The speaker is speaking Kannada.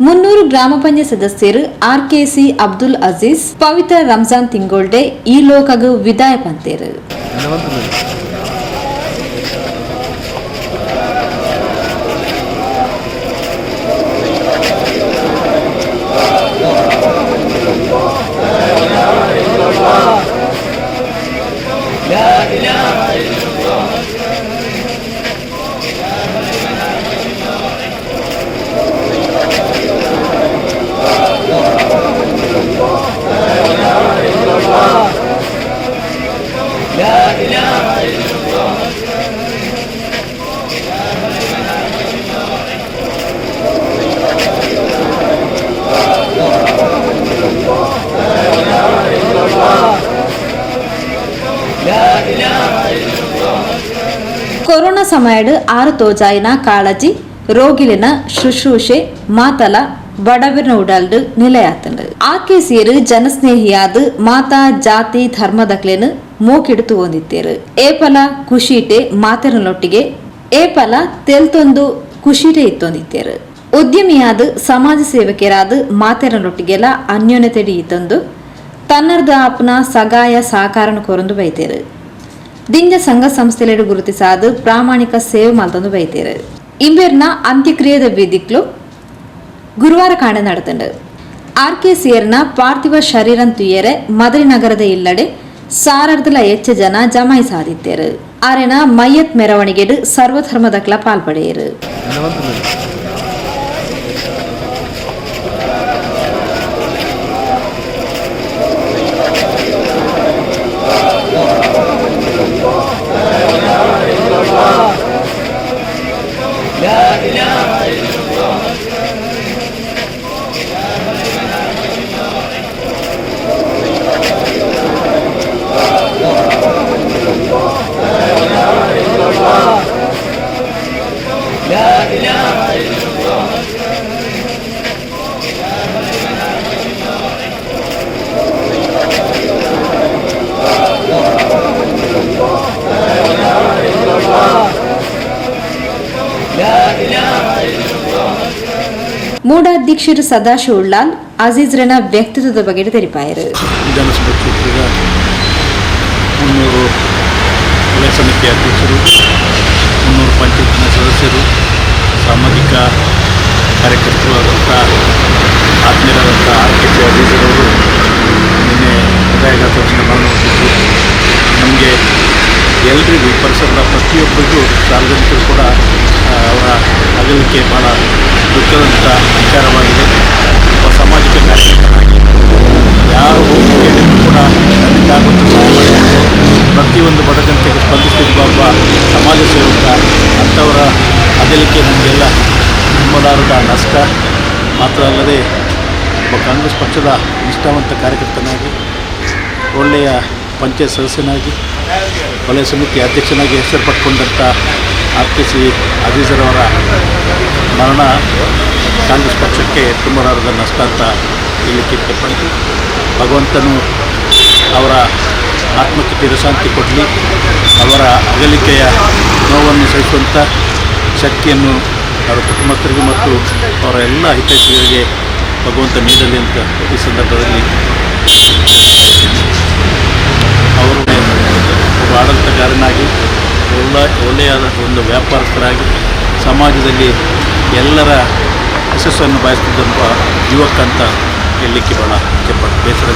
ಮುನ್ನೂರು ಗ್ರಾಮ ಪಂಚಾಯತ್ ಸದಸ್ಯರು ಆರ್ಕೆಸಿ ಅಬ್ದುಲ್ ಅಜೀಜ್ ಪವಿತ್ರ ರಂಜಾನ್ ತಿಂಗೊಳ್ಡೆ ಈ ಲೋಕಗು ವಿದಾಯ ಪಂತೇರು ಕೊರೋನಾ ಸಮಯಡ್ ಆರು ತೋಜಾಯಿನ ಕಾಳಜಿ, ರೋಗಿಲಿನ ಶುಶ್ರೂಷೆ, ಮಾತಲ ಬಡವಿನ ಉಡಲ್ಡು ಆಕೆ ಆಕೆಸಿಯರು ಜನಸ್ನೇಹಿಯಾದ ಮಾತಾ ಜಾತಿ ಧರ್ಮದಕ್ಲೆನು ಮೂಕಿಡುತ್ತು ಹೊಂದಿತ್ತೇರು. ಏಪಲ ಖುಷಿಟೆ ಮಾತರನೊಟ್ಟಿಗೆ, ಏಪಲ ತೆಲ್ತೊಂದು ಖುಷಿಟೆ ಇತ್ತೊಂದಿತ್ತೇರು. ಉದ್ಯಮಿಯಾದ ಸಮಾಜ ಸೇವಕರಾದ ಮಾತೆರನೊಟ್ಟಿಗೆಲ್ಲ ಅನ್ಯೋನ್ಯತೆಡಿ ಇತ್ತೊಂದು, ತನ್ನರ್ದ ಆಪ್ನ ಸಗಾಯ ಸಹಕಾರನ ಕೊರಂದು ಬೈತೇರು. ದಿಂಜ ಸಂಘ ಸಂಸ್ಥೆಲೆಡು ಗುರುತಿಸಾದ ಪ್ರಾಮಾಣಿಕ ಸೇವೆ ಮಲ್ತೊಂದು ಬೈತೇರು. ಇಂಬೇರ್ನ ಅಂತ್ಯಕ್ರಿಯೆದ ವೇದಿಕ್ಲು ಗುರುವಾರ ಕಾಂಡ ನಡೆತಂಡು. ಆರ್ ಕೆ ಸಿಯರ್ನ ಪಾರ್ಥಿವ ಶರೀರನ್ ತುಯ್ಯರೆ ಮದರಿ ನಗರದ ಇಲ್ಲಡೆ ಸಾರಾರ್ಧಲ ಹೆಚ್ಚು ಜನ ಜಮಾಯಿ ಸಾದಿತ್ತೇರು ಆರೆನ ಮಯ್ಯತ್ ಮೆರವಣಿಗೆಡು ಸರ್ವಧರ್ಮದಕ್ಲ ಪಾಲ್ಪಡೆಯರು. ಮೂಡಾಧ್ಯಕ್ಷರು ಸದಾಶಿವ ಉಳ್ಳಾಲ್ ಅಜೀಜ್ರನ ವ್ಯಕ್ತಿತ್ವದ ಬಗ್ಗೆ ತೆರಿಪಾಯರು. ವಿಧಾನಸಭೆ ಮುನ್ನೂರು ಸಮಿತಿ ಅಧ್ಯಕ್ಷರು, ಮುನ್ನೂರು ಪಂಚಾಯತ್ನ ಸದಸ್ಯರು, ಸಾಮಾಜಿಕ ಕಾರ್ಯಕರ್ತರು ಆದಂಥ ಆತ್ಮೀಯರಾದಂಥ ಆರ್ ಕೆ ಸಿ ಅಜೀಜರವರು ನಿನ್ನೆ ಹೃದಯಘಾತವನ್ನು ಮರಣಹೊಂದಿದ್ದು ನಮಗೆ ಎಲ್ಲರಿಗೂ ಪರಿಸರದ ಪ್ರತಿಯೊಬ್ಬರಿಗೂ ಸಾರ್ವಜನಿಕರು ಕೂಡ ಅವರ ಅಗಲಿಕೆ ಭಾಳ ದುಃಖದಂಥ ವಿಚಾರವಾಗಿದೆ. ಒಬ್ಬ ಸಾಮಾಜಿಕ ಕಾರ್ಯಕರ್ತನಾಗಿ ಯಾರು ಹೋಗಿ ಕೇಳಿದ್ರು ಕೂಡ ನನ್ನಿಂದಾಗುವಂಥ ಪ್ರತಿಯೊಂದು ಬಡ ಜನತೆಗೆ ಸ್ಪಂದಿಸ್ತಿದ್ದ ಒಬ್ಬ ಸಮಾಜ ಸೇವಕ, ಅಂಥವರ ಅಗಲಿಕೆ ನಮಗೆಲ್ಲ ತುಂಬಲಾರದ ನಷ್ಟ. ಮಾತ್ರ ಅಲ್ಲದೆ ಒಬ್ಬ ಕಾಂಗ್ರೆಸ್ ಪಕ್ಷದ ನಿಷ್ಠಾವಂತ ಕಾರ್ಯಕರ್ತನಾಗಿ, ಒಳ್ಳೆಯ ಪಂಚಾಯತ್ ಸದಸ್ಯನಾಗಿ, ವಲಯ ಸಮಿತಿ ಅಧ್ಯಕ್ಷನಾಗಿ ಹೆಸರು ಪಟ್ಕೊಂಡಂಥ ಸಿ ಅಜೀಜರವರ ಮರಣ ಕಾಂಗ್ರೆಸ್ ಪಕ್ಷಕ್ಕೆ ತುಂಬಲಾರದ ನಷ್ಟ ಅಂತ ಹೇಳಲಿಕ್ಕೆ ಇಷ್ಟಪಟ್ಟು ಭಗವಂತನು ಅವರ ಆತ್ಮಕ್ಕೆ ತಿರಶಾಂತಿ ಕೊಡಲಿ, ಅವರ ಅಗಲಿಕೆಯ ನೋವನ್ನು ಸಹಿಸುವಂಥ ಶಕ್ತಿಯನ್ನು ಅವರ ಕುಟುಂಬಸ್ಥರಿಗೆ ಮತ್ತು ಅವರ ಎಲ್ಲ ಹಿತೈಷಿಗಳಿಗೆ ಭಗವಂತ ನೀಡಲಿ ಅಂತ ಈ ಸಂದರ್ಭದಲ್ಲಿ ಒಳ್ಳ ಒಳ್ಳೆಯ ಒಂದು ವ್ಯಾಪಾರಸ್ಥರಾಗಿ ಸಮಾಜದಲ್ಲಿ ಎಲ್ಲರ ಯಶಸ್ಸನ್ನು ಬಯಸ್ತಿದ್ದಂಥ ಯುವಕ ಅಂತ ಹೇಳಲಿಕ್ಕೆ ಭಾಳ ಬೇಸರ